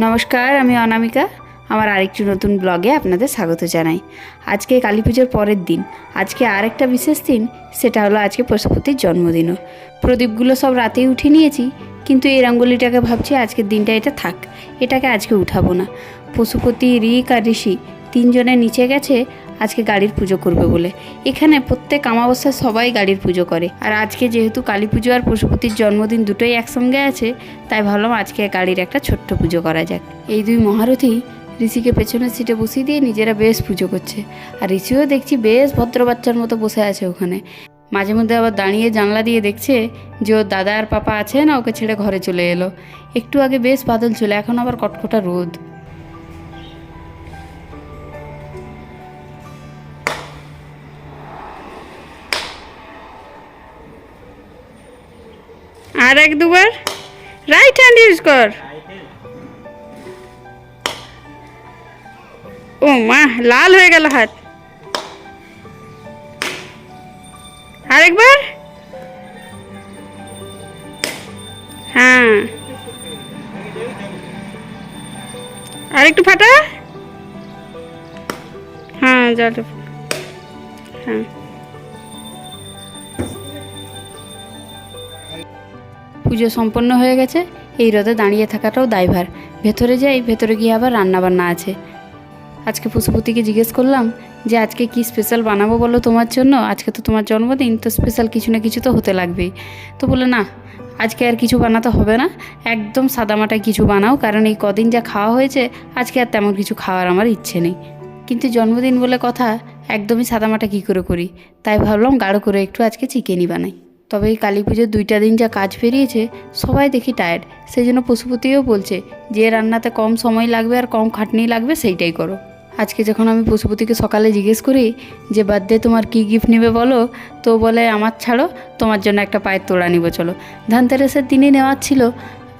নমস্কার, আমি অনামিকা। আমার আরেকটি নতুন ব্লগে আপনাদের স্বাগত জানাই। আজকে কালী পুজোর পরের দিন। আজকে আরেকটা বিশেষ দিন, সেটা হলো আজকে পশুপতির জন্মদিনও। প্রদীপগুলো সব রাতেই উঠে নিয়েছি, কিন্তু এই রঙ্গোলিটাকে ভাবছি আজকের দিনটা এটা থাক, এটাকে আজকে উঠাবো না। পশুপতি রিক আর ঋষি তিনজনে নিচে গেছে আজকে গাড়ির পুজো করবে বলে। এখানে প্রত্যেক অমাবস্যায় সবাই গাড়ির পুজো করে। আর আজকে যেহেতু কালী পুজো আর পশুপতির জন্মদিন দুটোই একসঙ্গে আছে, তাই ভাবলাম আজকে গাড়ির একটা ছোট্ট পুজো করা যাক। এই দুই মহারথী ঋষিকে পেছনের সিটে বসিয়ে দিয়ে নিজেরা বেশ পুজো করছে। আর ঋষিও দেখছি বেশ ভদ্র বাচ্চার মতো বসে আছে ওখানে। মাঝে মধ্যে আবার দাঁড়িয়ে জানলা দিয়ে দেখছে যে ওর দাদা আর পাপা আছে না, ওকে ছেড়ে ঘরে চলে এলো। একটু আগে বেশ বাদল ছিল, এখন আবার কটকটা রোদ। আর এক দুবার রাইট হ্যান্ড ইউজ কর। ও মা, লাল হয়ে গেল হাত। আরেকবার। হ্যাঁ। আরেকটু ফাটা। হ্যাঁ জলটা হ্যাঁ। পুজো সম্পন্ন হয়ে গেছে। এই রোদে দাঁড়িয়ে থাকাটাও দায়ভার। ভেতরে যাই, ভেতরে গিয়ে আবার রান্না বান্না আছে। আজকে পশুপতিকে জিজ্ঞেস করলাম যে, আজকে কি স্পেশাল বানাবো বলো তোমার জন্য? আজকে তো তোমার জন্মদিন, তো স্পেশাল কিছু না কিছু তো হতে লাগবেই। তো বলে না, আজকে আর কিছু বানাতে হবে না। একদম সাদামাটায় কিছু বানাও, কারণ এই কদিন যা খাওয়া হয়েছে, আজকে আর তেমন কিছু খাওয়ার আমার ইচ্ছে নেই। কিন্তু জন্মদিন বলে কথা, একদমই সাদামাটা কী করে করি? তাই ভাবলাম গাঢ় করে একটু আজকে চিকেনই বানাই। তবে এই কালী পুজোর দুইটা দিন যা কাজ পেরিয়েছে, সবাই দেখি টায়ার্ড সেই জন্য পশুপতিও বলছে, যে রান্নাতে কম সময় লাগবে আর কম খাটনি লাগবে সেইটাই করো। আজকে যখন আমি পশুপতিকে সকালে জিজ্ঞেস করি, যে বার্থডে তোমার কি গিফট নেবে বলো? তো বলে, আমার ছাড়ো, তোমার জন্য একটা পায়ের তোড়া নিব, চলো। ধানতেরাসের দিনই নেওয়ার ছিল।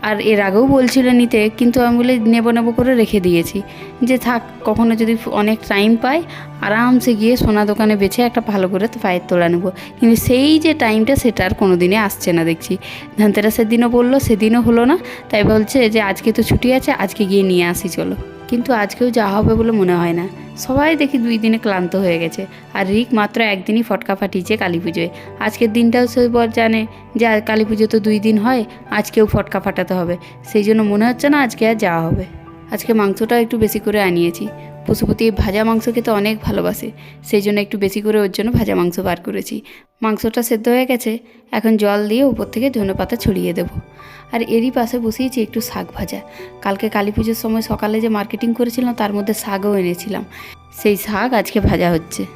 আর এর আগেও বলছিল নিতে, কিন্তু আমি বলে নেব নেব করে রেখে দিয়েছি। যে থাক, কখনো যদি অনেক টাইম পাই, আরামসে গিয়ে সোনা দোকানে বেছে একটা ভালো করে পায়ের তোলা নেব। কিন্তু সেই যে টাইমটা সেটা আর কোনো দিনে আসছে না দেখছি। ধানতেরাসের দিনও বলল সেদিনও হলো না। তাই বলছে যে, আজকে তো ছুটি আছে, আজকে গিয়ে নিয়ে আসি, চলো। কিন্তু আজকেও যাওয়া হবে বলে মনে হয় না। সবাই দেখি দুই দিনে ক্লান্ত হয়ে গেছে। আর রিক মাত্র একদিনই ফটকা ফাটিয়েছে কালী পুজোয়। আজকের দিনটাও সে বর জানে যে কালী পুজো তো দুই দিন হয়, আজকেও ফটকা ফাটাতে হবে। সেই জন্য মনে হচ্ছে না আজকে আর যাওয়া হবে। আজকে মাংসটা একটু বেশি করে আনিয়েছি। পশুপতি ভাজা মাংস খেতে অনেক ভালোবাসে সেই জন্য একটু বেশি করে ওর জন্য ভাজা মাংস বার করেছি। মাংসটা সেদ্ধ হয়ে গেছে, এখন জল দিয়ে উপর থেকে ধনে পাতা ছড়িয়ে দেবো। আর এরই পাশে বসিয়েছি একটু শাক ভাজা। কালকে কালী পুজোর সময় সকালে যে মার্কেটিং করেছিলাম, তার মধ্যে শাকও এনেছিলাম। সেই শাক আজকে ভাজা হচ্ছে।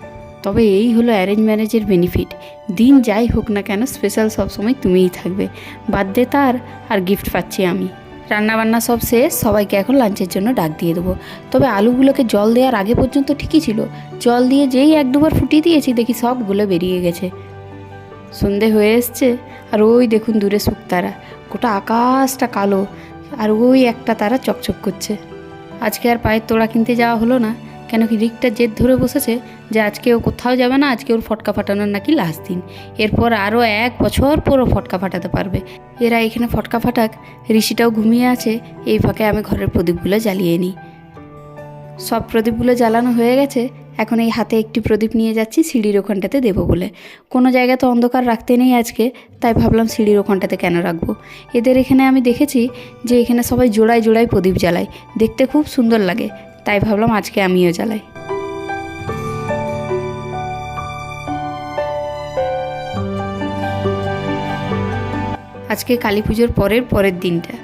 তবে এই হলো অ্যারেঞ্জ ম্যারেজের বেনিফিট দিন যাই হোক না কেন স্পেশাল সবসময় তুমিই থাকবে। বার্থডে তার আর গিফট পাচ্ছি আমি। রান্নাবান্না সব শেষ, সবাইকে এখন লাঞ্চের জন্য ডাক দিয়ে দেবো। তবে আলুগুলোকে জল দেওয়ার আগে পর্যন্ত ঠিকই ছিল। জল দিয়ে যেই এক দুবার ফুটিয়ে দিয়েছি, দেখি সবগুলো বেরিয়ে গেছে। সন্ধে হয়ে এসছে, আর ওই দেখুন দূরে শুকতারা। গোটা আকাশটা কালো, আর ওই একটা তারা চকচক করছে। আজকে আর পায়ের তোড়া কিনতে যাওয়া হলো না। কেন কি রিকটা জেদ ধরে বসেছে যে আজকে ও কোথাও যাবে না, আজকে ওর ফটকা ফাটানোর নাকি লাস্ট দিন। এরপর আরও এক বছর পর ও ফটকা ফাটাতে পারবে। এরা এখানে ফটকা ফাটাক, ঋষিটাও ঘুমিয়ে আছে, এই ফাঁকে আমি ঘরের প্রদীপগুলো জ্বালিয়ে নিই। সব প্রদীপগুলো জ্বালানো হয়ে গেছে, এখন এই হাতে একটি প্রদীপ নিয়ে যাচ্ছি সিঁড়ির ওখানটাতে দেবো বলে। কোনো জায়গা তো অন্ধকার রাখতে নেই আজকে, তাই ভাবলাম সিঁড়ির ওখানটাতে কেন রাখব? এদের এখানে আমি দেখেছি যে এখানে সবাই জোড়ায় জোড়ায় প্রদীপ জ্বালায়, দেখতে খুব সুন্দর লাগে। তাই ভাবলাম আজকে আমিও জ্বালাই। আজকে কালী পুজোর পরের পরের দিনটা।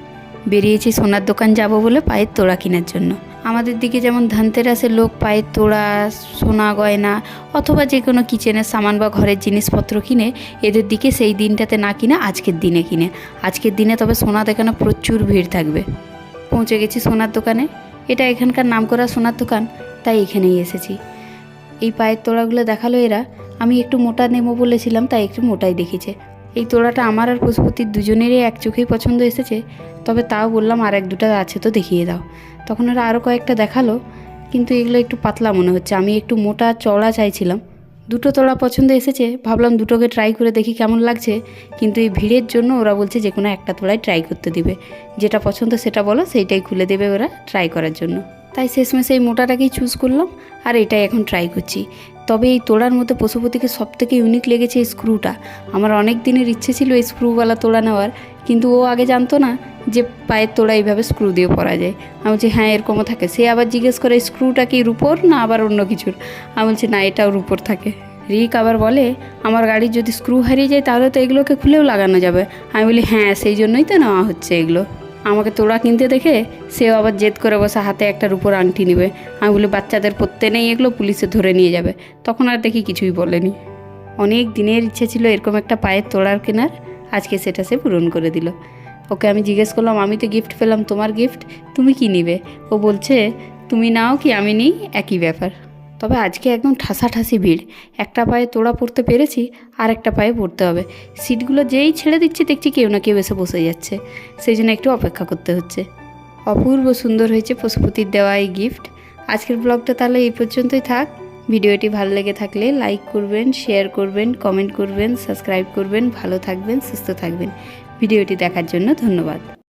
বেরিয়েছি সোনার দোকান যাব বলে পায়ের তোড়া কেনার জন্য। আমাদের দিকে যেমন ধানতেরাসের লোক পায়ের তোড়া, সোনা গয়না অথবা যে কোনো কিচেনের সামান বা ঘরের জিনিসপত্র কিনে এদের দিকে সেই দিনটাতে না কিনে আজকের দিনে কিনে। আজকের দিনে তবে সোনা দেখানো প্রচুর ভিড় থাকবে। পৌঁছে গেছি সোনার দোকানে। এটা এখানকার নাম করা সোনার দোকান, তাই এখানেই এসেছি। এই পায়ের তোড়াগুলো দেখাল এরা, আমি একটু মোটা নেব বলেছিলাম, তাই একটু মোটাই দেখেছে। এই তোড়াটা আমার আর পশুপতির দুজনেরই এক চোখেই পছন্দ এসেছে, তবে তাও বললাম আর এক দুটা আছে তো দেখিয়ে দাও। তখন ওরা আরও কয়েকটা দেখাল, কিন্তু এগুলো একটু পাতলা মনে হচ্ছে, আমি একটু মোটা, চওড়া চাইছিলাম। দুটো তোলা পছন্দ এসেছে। ভাবলাম দুটোকে ট্রাই করে দেখি কেমন লাগছে। কিন্তু এই ভিড়ের জন্য ওরা বলছে যে কোনো একটা তোলায় ট্রাই করতে দিবে। যেটা পছন্দ সেটা বলো, সেইটাই খুলে দেবে ওরা ট্রাই করার জন্য। তাই শেষমেশ এই মোটাটাকেই চুজ করলাম। আর এটাই এখন ট্রাই করছি। তবে এই তোড়ার মধ্যে পশুপতিকে সব থেকে ইউনিক লেগেছে এই স্ক্রুটা আমার অনেক দিনের ইচ্ছে ছিল এই স্ক্রুওয়ালা তোড়া নেওয়ার, কিন্তু ও আগে জানতো না যে পায়ের তোড়া এইভাবে স্ক্রু দিয়ে পরা যায়। আমি বলছি হ্যাঁ এরকমও থাকে। সে আবার জিজ্ঞেস করে স্ক্রুটা কি রুপোর না আবার অন্য কিছুর? আমি বলছি, না, এটাও রুপোর থাকে। রিক আবার বলে, আমার গাড়ির যদি স্ক্রু হারিয়ে যায়, তাহলে তো এগুলোকে খুলেও লাগানো যাবে। আমি বলি হ্যাঁ সেই জন্যই তো নেওয়া হচ্ছে এগুলো। আমাকে তোড়া কিনতে দেখে সেও আবার জেদ করে বসে হাতে একটা রুপোর আংটি নেবে। আমি বলি, বাচ্চাদের পড়তে নেই এগুলো, পুলিশে ধরে নিয়ে যাবে। তখন আর দেখি কিছুই বলেনি। অনেক দিনের ইচ্ছে ছিল এরকম একটা পায়ের তোড়ার কেনার। আজকে সেটা সে পূরণ করে দিল। ওকে আমি জিজ্ঞেস করলাম, আমি তো গিফট পেলাম, তোমার গিফট তুমি কি নিবে? ও বলছে, তুমি নাও কি, আমি নিই, একই ব্যাপার। তবে আজকে একদম ঠাসাঠাসি ভিড়। একটা পায়ে তোড়া পড়তে পেরেছি আর একটা পায়ে পড়তে হবে। সিটগুলো যেই ছেড়ে দিচ্ছি, দেখছি কেউ না কেউ এসে বসে যাচ্ছে। সেই জন্য একটু অপেক্ষা করতে হচ্ছে। অপূর্ব সুন্দর হয়েছে পশুপতির দেওয়া এই গিফট আজকের ব্লগটা তাহলে এই পর্যন্তই থাক। ভিডিওটি ভালো লেগে থাকলে লাইক করবেন শেয়ার করবেন কমেন্ট করবেন সাবস্ক্রাইব করবেন, ভালো থাকবেন, সুস্থ থাকবেন। ভিডিওটি দেখার জন্য ধন্যবাদ।